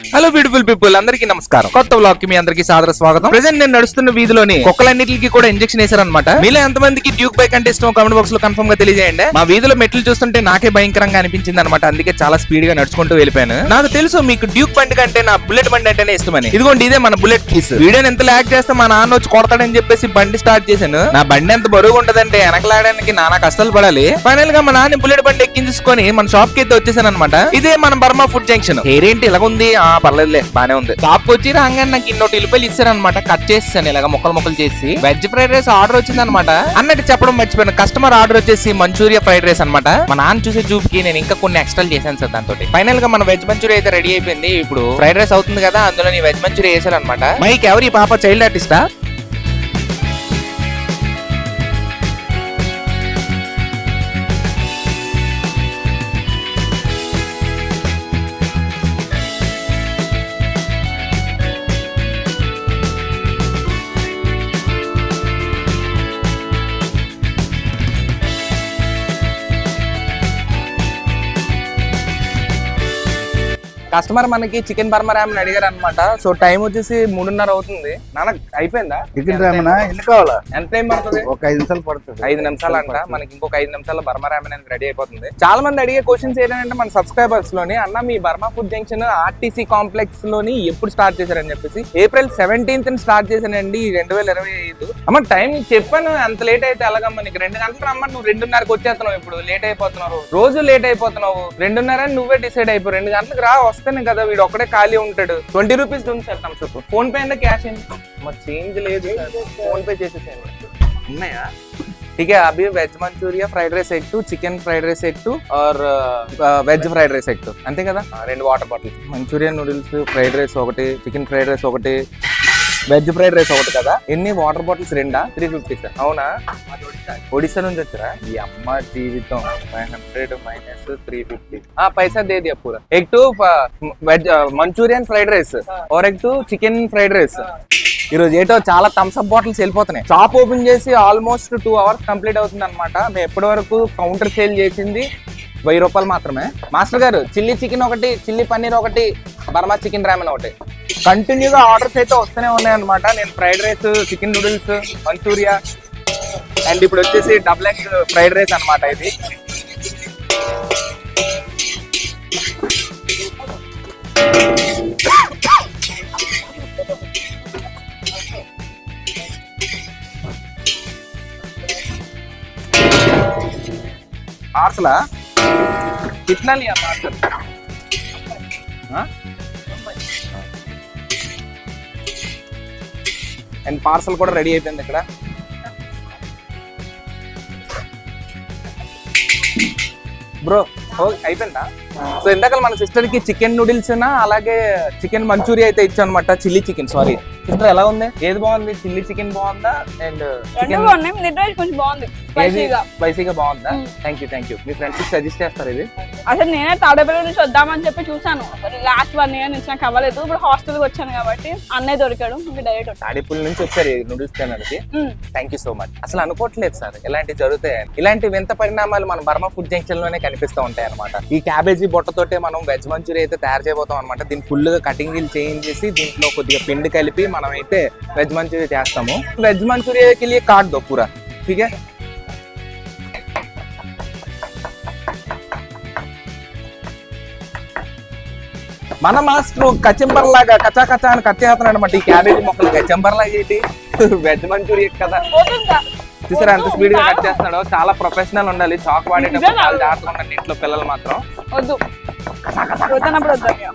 Hello beautiful people అందరికీ నమస్కారం. కొత్త వ్లాగ్కి మీ అందరికీ సాదర స్వాగతం. ప్రెసెంట్ నేను నడుస్తున్న వీధిలోని కుక్కలన్నిటికీ కూడా ఇంజక్షన్ వేశారనమాట మీలో ఎంతమందికి డ్యూక్ బైక్ అంటే ఇష్టం కామెంట్ బాక్స్లో కన్ఫర్మ్గా తెలియజేయండి. మా వీధిలో మెట్లు చూస్తుంటే నాకే భయంకరంగా అనిపించింది అనమాట అందుకే చాలా స్పీడ్గా నడుచుకుంటూ వెళ్ళిపోయాను. నాకు తెలుసు మీకు డ్యూక్ బండి కంటే నా బుల్లెట్ బండి అంటేనే ఇష్టమని. ఇదిగోండి ఇదే మన బుల్లెట్ పీస్ వీడియోని ఎంత లాక్ చేస్తే మా నాన్న వచ్చి కొడతాడని చెప్పేసి బండి స్టార్ట్ చేశాను. నా బండి ఎంత బరువుగా ఉంటదంటే వెనకలాడడానికి నానా కష్టాలు పడాలి. ఫైనల్గా మా నాన్న బుల్లెట్ బండి ఎక్కించుకొని మన షాప్కి అయితే వచ్చేసాను అనమాట ఇదే మన బర్మా ఫుడ్ జంక్షన్ ఏంటి ఇలా ఉంది పర్లేదులే బానే ఉంది. షాప్ వచ్చి రాగానే నాకు ఇన్నోటి ఉల్లిపాయలు ఇచ్చారనమాట కట్ చేసాను ఇలాగ ముక్కలు ముక్కలు చేసి. వెజ్ ఫ్రైడ్ రైస్ ఆర్డర్ వచ్చింది అనమాట అన్నట్టు చెప్పడం మర్చిపోయాను. కస్టమర్ ఆర్డర్ వచ్చేసి మంచూరియా ఫ్రైడ్ రైస్ అన్నమాట. మా నాన్న చూసే చూపుకి నేను ఇంకా కొన్ని ఎక్స్ట్రా చేశాను సార్ దాంతో ఫైనల్గా మన వెజ్ మంచూరియా అయితే రెడీ అయిపోయింది. ఇప్పుడు ఫ్రైడ్ రైస్ అవుతుంది కదా అందులో నీ వెజ్ మంచూరియా వేసాను అనమాట మైక్ ఎవరి పాప చైల్డ్ ఆర్టిస్టా కస్టమర్ మనకి చికెన్ బర్మర్ రామన్ అడిగారు అనమాట సో టైం వచ్చేసి మూడున్నర అవుతుంది. నాన్న అయిపోయిందా? చికెన్ రామనా ఎన్ని కావాలా? ఎంత టైం పడుతుంది? ఒక ఐదు నిమిషాలు పడుతుంది. ఐదు నిమిషాలు అంట? మనకి ఇంకొక ఐదు నిమిషాల బర్మా రామన్ అనేది రెడీ అయిపోతుంది. చాలా మంది అడిగే క్వశ్చన్స్ ఏంటంటే మన సబ్స్క్రైబర్స్లోని అన్న మీ బర్మా ఫుడ్ జంక్షన్ ఆర్టీసీ కాంప్లెక్స్లోని ఎప్పుడు స్టార్ట్ చేశారని చెప్పేసి ఏప్రిల్ సెవెంటీన్త్ స్టార్ట్ చేశానండి రెండు వేల ఇరవై ఐదు. అమ్మ టైం చెప్పాను అంత లేట్ అయితే ఎలాగమ్మా నీకు? రెండు గంటలు రమ్మని నువ్వు రెండున్నరకు వచ్చేస్తున్నావు ఇప్పుడు లేట్ అయిపోతున్నావు. రోజు లేట్ అయిపోతున్నావు. రెండున్నర నువ్వే డిసైడ్ అయిపో రెండు గంటలకు రా వస్తేనే కదా వీడు ఒక్కడే ఖాళీ ఉంటాడు ట్వంటీ రూపీస్ ఉంది సార్ తమ్స్ ఫోన్ పే అంటే క్యాష్ మా చేంజ్ లేదు ఫోన్ పే చేసేసాను ఉన్నాయా ठीक है अभी वेज मंचूरिया फ्राइड राइस एक टू चिकन फ्राइड राइस एक टू और వెజ్ ఫ్రైడ్ రైస్ ఎగ్ అంతే కదా ఆ, రెండు water bottles manchurian noodles fried rice ఒకటి చికెన్ ఫ్రైడ్ రైస్ ఒకటి వెజ్ ఫ్రైడ్ రైస్ ఒకటి కదా? ఎన్ని వాటర్ బాటిల్స్? రెండా? Three fifty sir. అవునా? ఒడిశా. నుంచి వచ్చారా? ఈ అమ్మ జీవితం. Five hundred minus three fifty. పైసా దే దియా పూరా. Egg two veg Manchurian fried rice. और egg two chicken fried rice. ఈ రోజు ఏటో చాలా థమ్స్అప్ బాటిల్స్ వెళ్ళిపోతున్నాయి. షాప్ ఓపెన్ చేసి ఆల్మోస్ట్ టూ అవర్స్ కంప్లీట్ అవుతుంది అనమాట మేము ఎప్పటి వరకు కౌంటర్ సేల్ చేసింది వెయ్యి రూపాయలు మాత్రమే. మాస్టర్ గారు చిల్లీ చికెన్ ఒకటి చిల్లీ పన్నీర్ ఒకటి బర్మా చికెన్ రామెన్ ఒకటి. కంటిన్యూగా ఆర్డర్స్ అయితే వస్తూనే ఉన్నాయన్నమాట. నేను fried rice chicken noodles Manchuria and ఇప్పుడు వచ్చేసి డబుల్ ఎగ్ ఫ్రైడ్ రైస్ అనమాట ఇది. పార్సలా? కిట్నాలి ఆ పార్సల్. అండ్ పార్సల్ కూడా రెడీ అయిపోయింది ఇక్కడ. బ్రో అయిపోయిందా? సో ఇందాక మన సిస్టర్కి చికెన్ నూడిల్స్ అలాగే చికెన్ మంచూరియా అయితే ఇచ్చాను అనమాట చిల్లీ చికెన్ సారీ సిస్టర్ ఎలా ఉంది? ఏది బాగుంది? చిల్లీ చికెన్ బాగుందా? అండ్ రెండు చికెన్ బాగున్నాయి. నిద్ర కొంచెం బాగుంది. స్పైసీగా స్పైసీగా బాగుందా. థ్యాంక్ యూ థ్యాంక్ యూ మీ ఫ్రెండ్స్కి సజెస్ట్ చేస్తారు ఇది? అసలు నేనే తాడేపల్లి నుంచి వద్దామని చెప్పి చూసాను లాస్ట్ వన్ ఇయర్ నుంచి నాకు అవ్వలేదు. ఇప్పుడు హాస్టల్కి వచ్చాను కాబట్టి అన్నయ్య దొరికాడు. ఇంకా డైరెక్ట్ తాడిపల్లి నుంచి వచ్చారు నూడిల్స్ తినడానికి. థ్యాంక్ యూ సో మచ్ అసలు అనుకోవట్లేదు సార్ ఇలాంటివి జరుగుతాయని. ఇలాంటి వింత పరిణామాలు మన బర్మా ఫుడ్ జంక్షన్లోనే కనిపిస్తూ ఉంటాయి అనమాట ఈ క్యాబేజీ బొట్టతోటే మనం వెజ్ మంచూరియా అయితే తయారు చేయబోతాం అనమాట దీన్ని ఫుల్గా కటింగ్ చేంజ్ చేసి దీంట్లో కొద్దిగా పిండి కలిపి మనం అయితే వెజ్ మంచూరియా చేస్తాము వెజ్ మంచూరియాకి లియే కాట్ దో పూరా ठीक है మన మాస్టర్ కచెంబర్ లాగా కచ్చా కచ్చా అని కట్ చేస్తున్నాడు అనమాట ఈ క్యాబేజీ మొక్కలు కచెంబర్ లాగా ఏంటి వెజ్ మంచూరియా కదా పోతుందా? చూసారా ఎంత వద్దు, స్పీడ్ గా కట్ కాదు. చేస్తున్నాడో చాలా ప్రొఫెషనల్ ఉండాలి చాక్ వాడేటప్పుడు నిజంగా? చాలా జాగ్రత్తగా ఉండండి ఇంట్లో పిల్లలు మాత్రం వద్దు వద్దనప్పుడు వద్దాం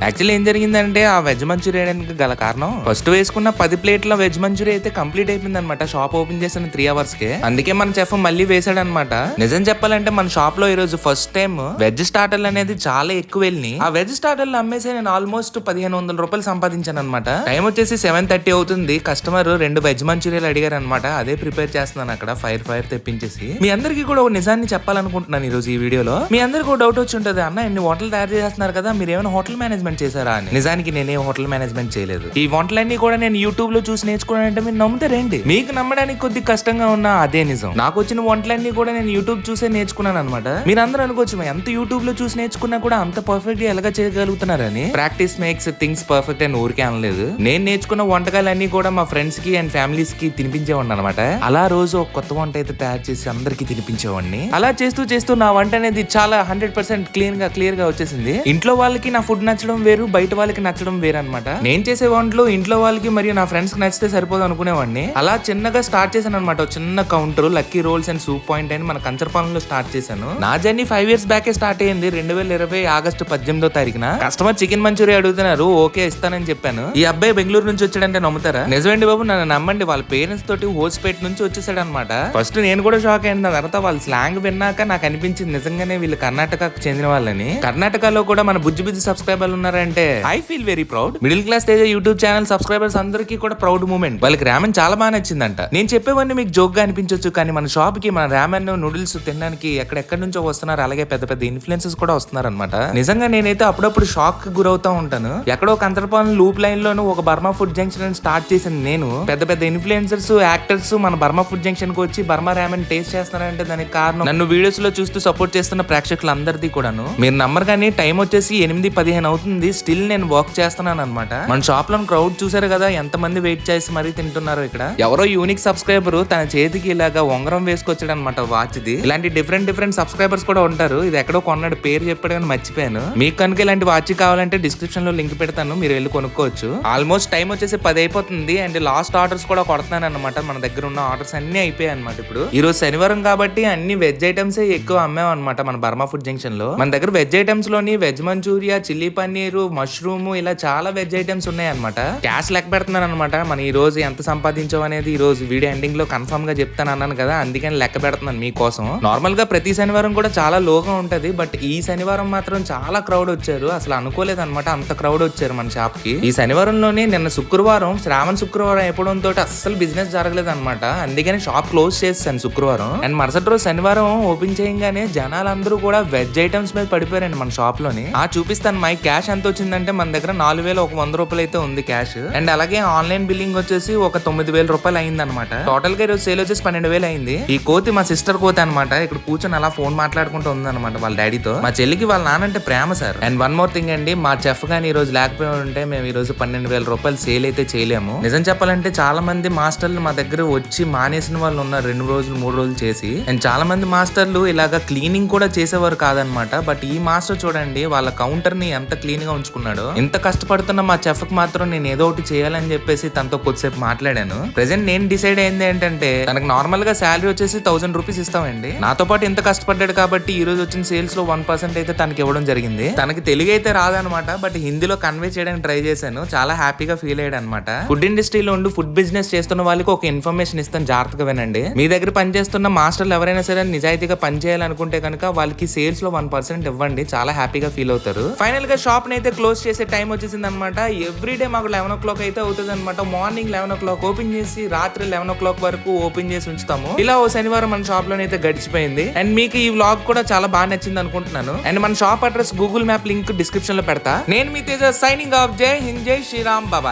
యాక్చువల్లీ ఏం జరిగిందంటే ఆ వెజ్ మంచూరియానికి గల కారణం ఫస్ట్ వేసుకున్న పది ప్లేట్ల వెజ్ మంచూరియా అయితే కంప్లీట్ అయిపోయింది అనమాట షాప్ ఓపెన్ చేసిన త్రీ అవర్స్ కే. అందుకే మన చెఫ్ మళ్ళీ వేసాడు అనమాట నిజం చెప్పాలంటే మన షాప్లో ఈ రోజు ఫస్ట్ టైం వెజ్ స్టార్టర్లు అనేది చాలా ఎక్కువ వెళ్ళి ఆ వెజ్ స్టార్టర్లు అమ్మేసి నేను ఆల్మోస్ట్ పదిహేను వందల రూపాయలు సంపాదించాను అనమాట టైం వచ్చేసి సెవెన్ థర్టీ అవుతుంది. కస్టమర్ రెండు వెజ్ మంచూరియాలు అడిగారు అనమాట అదే ప్రిపేర్ చేస్తున్నాను అక్కడ ఫైర్ ఫైర్ తెప్పించేసి. మీ అందరికీ కూడా ఒక నిజాన్ని చెప్పాలనుకుంటున్నాను ఈ రోజు ఈ వీడియోలో. మీ అందరికీ డౌట్ వచ్చి ఉంటుంది అన్న ఎన్ని వంటలు తయారు చేస్తున్నారు చేస్తున్నారు కదా మీరు ఏమైనా హోటల్ మేనేజ్మెంట్ చేశారా అని. నిజానికి నేనే హోటల్ మేనేజ్మెంట్ చేయలేదు. ఈ వంటలన్నీ కూడా నేను యూట్యూబ్లో చూసి నేర్చుకున్నానంటే మీరు నమ్ముతారేంటి మీకు నమ్మడానికి కొద్ది కష్టంగా ఉన్నా అదే నిజం. నాకు వచ్చిన వంటలన్నీ కూడా నేను యూట్యూబ్ చూసే నేర్చుకున్నాను అనమాట మీరు అందరూ అనుకోవచ్చు ఎంత యూట్యూబ్లో చూసి నేర్చుకున్నా కూడా అంత పర్ఫెక్ట్గా ఎలాగ చేయగలుగుతున్నారని. ప్రాక్టీస్ మేక్స్ థింగ్స్ పర్ఫెక్ట్ అని ఊరికే అనలేదు. నేను నేర్చుకున్న వంటకాలన్నీ కూడా మా ఫ్రెండ్స్కి అండ్ ఫ్యామిలీస్కి తినిపించేవాడిని అనమాట అలా రోజు ఒక కొత్త వంట అయితే తయారు చేసి అందరికి తినిపించేవాడిని. అలా చేస్తూ చేస్తూ నా వంట అనేది చాలా హండ్రెడ్ పర్సెంట్ క్లీన్గా క్లియర్గా వచ్చేసింది. ఇంట్లో వాళ్ళకి నా ఫుడ్ నచ్చడం వేరు బయట వాళ్ళకి నచ్చడం వేరు అనమాట నేను చేసే వంటలు ఇంట్లో వాళ్ళకి మరియు నా ఫ్రెండ్స్కి నచ్చితే సరిపోదు అనుకునేవాడిని. అలా చిన్నగా స్టార్ట్ చేశాను అనమాట చిన్న counter lucky rolls and soup point అని మన కంచరపాలెంలో స్టార్ట్ చేశాను. నా జర్నీ ఫైవ్ ఇయర్స్ బ్యాకే స్టార్ట్ అయ్యింది. రెండు వేల ఇరవై ఆగస్టు పద్దెనిమిదో తారీఖున. కస్టమర్ చికెన్ మంచూరియా అడుగుతున్నారు. ఓకే ఇస్తానని చెప్పాను. ఈ అబ్బాయి బెంగళూరు నుంచి వచ్చాడంటే నమ్ముతారా? నిజమండి బాబు నన్ను నమ్మండి. వాళ్ళ పేరెంట్స్ తోటి హోస్పేట్ నుంచి వచ్చేసాడు అనమాట ఫస్ట్ నేను కూడా షాక్ అయిన తర్వాత వాళ్ళ స్లాంగ్ విన్నాక నాకు అనిపించింది. నిజంగానే వీళ్ళు కర్ణాటకకు చెందిన వాళ్ళని. కర్ణాటకలో కూడా మన బుజ్జి బుజ్జి సబ్స్క్రైబర్లు ఉన్నారంటే I feel very proud middle class Teja YouTube channel subscribers అందరికీ కూడా ప్రౌడ్ మూమెంట్ వాళ్ళకి రామెన్ చాలా బాగా నచ్చిందంట. నేను చెప్పేవన్నీ మీకు జోక్గా అనిపించవచ్చు కానీ మన షాప్కి మన రామన్ నూడిల్స్ తినడానికి ఎక్కడెక్కడి నుంచో వస్తున్నారు అలాగే పెద్ద పెద్ద ఇన్ఫ్లుయెన్సెస్ కూడా వస్తున్నారు అనమాట నిజంగా నేనైతే అప్పుడప్పుడు షాక్కి గురవుతా ఉంటాను. ఎక్కడో కంతరపాలెం లూప్ లైన్ లోను ఒక బర్మా ఫుడ్ జంక్షన్ అని స్టార్ట్ చేసిన నేను. పెద్ద పెద్ద ఇన్ఫ్లుయెన్సర్స్ యాక్టర్స్ మన బర్మా ఫుడ్ జంక్షన్కి వచ్చి బర్మా రామన్ టేస్ట్ చేస్తున్నారంటే దానికి కారణం నన్ను వీడియోస్లో చూస్తూ సపోర్ట్ చేస్తున్న ప్రేక్షకులందరిది కూడాను. మీరు నమ్మరు కానీ టైం వచ్చేసి ఎనిమిది పదిహేను అవుతుంది. స్టిల్ నేను వాక్ చేస్తున్నాను అనమాట మన షాప్లో క్రౌడ్ చూసారు కదా ఎంత మంది వెయిట్ చేసి మరీ తింటున్నారు ఇక్కడ. ఎవరో యూనిక్ సబ్స్క్రైబర్ తన చేతికి ఇలాగా ఉంగరం వేసుకొచ్చాడు అనమాట వాచ్ ది. ఇలాంటి డిఫరెంట్ డిఫరెంట్ సబ్స్క్రైబర్స్ కూడా ఉంటారు. ఇది ఎక్కడో కొన్నాడు పేరు చెప్పాడు కానీ మర్చిపోయాను. మీకు కనుక ఇలాంటి వాచ్ కావాలంటే డిస్క్రిప్షన్లో లింక్ పెడతాను మీరు వెళ్ళి కొనుక్కోవచ్చు. ఆల్మోస్ట్ టైం వచ్చేసి పది అయిపోతుంది అండ్ లాస్ట్ ఆర్డర్స్ కూడా కొడుతున్నాను అనమాట మన దగ్గర ఉన్న ఆర్డర్స్ అన్ని అయిపోయాయి అనమాట ఇప్పుడు. ఈ రోజు శనివారం కాబట్టి అన్ని వెజ్ ఐటమ్స్ ఎక్కువ అమ్మాం అనమాట మన బర్మా ఫుడ్ జంక్షన్లో. మన దగ్గర veg ఐటమ్స్లోని veg veg Manchuria chilli paneer mushroom ఇలా చాలా వెజ్ ఐటమ్స్ ఉన్నాయన్నమాట. క్యాష్ లెక్క పెడుతున్నాను అనమాట మన ఈ రోజు ఎంత సంపాదించావు అనేది ఈ రోజు వీడియో ఎండింగ్లో కన్ఫర్మ్గా చెప్తాను అన్నాను కదా అందుకని లెక్క పెడుతున్నాను మీకోసం. నార్మల్గా ప్రతి శనివారం కూడా చాలా లోగా ఉంటది బట్ ఈ శనివారం మాత్రం చాలా క్రౌడ్ వచ్చారు. అసలు అనుకోలేదు అనమాట అంత క్రౌడ్ వచ్చారు మన షాప్కి. ఈ శనివారంలోనే నిన్న శుక్రవారం శ్రావణ శుక్రవారం అయిపోవడం తోటి అస్సలు బిజినెస్ జరగలేదు అనమాట అందుకని షాప్ క్లోజ్ చేస్తాను శుక్రవారం. అండ్ మరుసటి రోజు శనివారం ఓపెన్ చేయగానే జనాలందరూ కూడా వెజ్ ఐటమ్స్ మీద పడిపోయారండి మన షాప్లోని. ఆ చూపిస్తాను. మై క్యాష్ ఎంత వచ్చిందంటే మన దగ్గర నాలుగు వేల ఒక వంద రూపాయలు అయితే ఉంది క్యాష్. అండ్ అలాగే ఆన్లైన్ బిల్లింగ్ వచ్చేసి ఒక తొమ్మిది వేల రూపాయలు అయింది అనమాట టోటల్గా ఈరోజు సేల్ వచ్చేసి పన్నెండు వేలు అయింది. ఈ కోతి మా సిస్టర్ కోతి అనమాట ఇక్కడ కూర్చొని అలా ఫోన్ మాట్లాడుకుంటూ ఉంది అనమాట వాళ్ళ డాడీతో మా చెల్లికి వాళ్ళ నాన్న అంటే ప్రేమ sir. And one more thing అండి మా చెఫ్ గాని ఈ రోజు లేకపోయి ఉంటే మేము ఈ రోజు పన్నెండు వేల రూపాయలు సేల్ అయితే చేయలేము. నిజం చెప్పాలంటే చాలా మంది మాస్టర్లు మా దగ్గర వచ్చి మానేసిన వాళ్ళు ఉన్నారు. రెండు రోజులు మూడు రోజులు చేసి. అండ్ చాలా మంది మాస్టర్లు ఇలాగా క్లీనింగ్ కూడా చేసేవారు కాదనమాట బట్ ఈ మాస్టర్ చూడండి వాళ్ళ కౌంటర్ని ఎంత క్లీన్గా ఉంచుకున్నాడో ఇంత కష్టపడుతున్న మా చెఫ్కి మాత్రం నేను ఏదో ఒకటి చేయాలని చెప్పేసి తనతో కొద్దిసేపు మాట్లాడాను. ప్రెసెంట్ నేను డిసైడ్ అయింది ఏంటంటే తనకు నార్మల్గా శాలరీ వచ్చేసి థౌసండ్ రూపీస్ ఇస్తామండి. నాతో పాటు ఇంత కష్టపడ్డాడు కాబట్టి ఈ రోజు వచ్చిన సేల్స్లో వన్ పర్సెంట్ అయితే తనకి ఇవ్వడం జరిగింది. తనకి తెలుగు అయితే రాదనమాట బట్ హిందీలో కన్వే చేయడానికి ట్రై చేశాను. చాలా హ్యాపీగా ఫీల్ అయ్యాడు అనమాట ఫుడ్ ఇండస్ట్రీలో ఉండి ఫుడ్ బిజినెస్ చేస్తున్న వాళ్ళకి ఒక ఇన్ఫర్మేషన్ ఇస్తాను జాగ్రత్తగా వినండి. మీ దగ్గర పనిచేస్తున్న మాస్టర్లు ఎవరైనా సరే నిజాయితీగా పని చేయాలనుకుంటే కనుక వాళ్ళకి సేల్స్లో వన్ పర్సెంట్ ఇవ్వండి. చాలా హ్యాపీగా ఫీల్ అవుతారు. ఫైనల్గా షాప్ అయితే క్లోజ్ చేసే టైం వచ్చేసింది అనమాట ఎవ్రీ డే మాకు లెవెన్ ఓ క్లాక్ అయితే అవుతుంది అనమాట morning eleven o'clock open చేసి రాత్రి లెవెన్ ఓ క్లాక్ వరకు ఓపెన్ చేసి ఉంచుతాము. ఇలా ఓ శనివారం మన షాప్ లోనైతే గడిచిపోయింది. అండ్ మీకు ఈ వ్లాగ్ కూడా చాలా బాగా నచ్చింది అనుకుంటున్నాను. అండ్ మన shop address Google map link డిస్క్రిప్షన్లో పెడతా. నేను మీ తేజ సైనింగ్ ఆఫ్ జై హింద్ జై శ్రీరామ్. బాబాయ్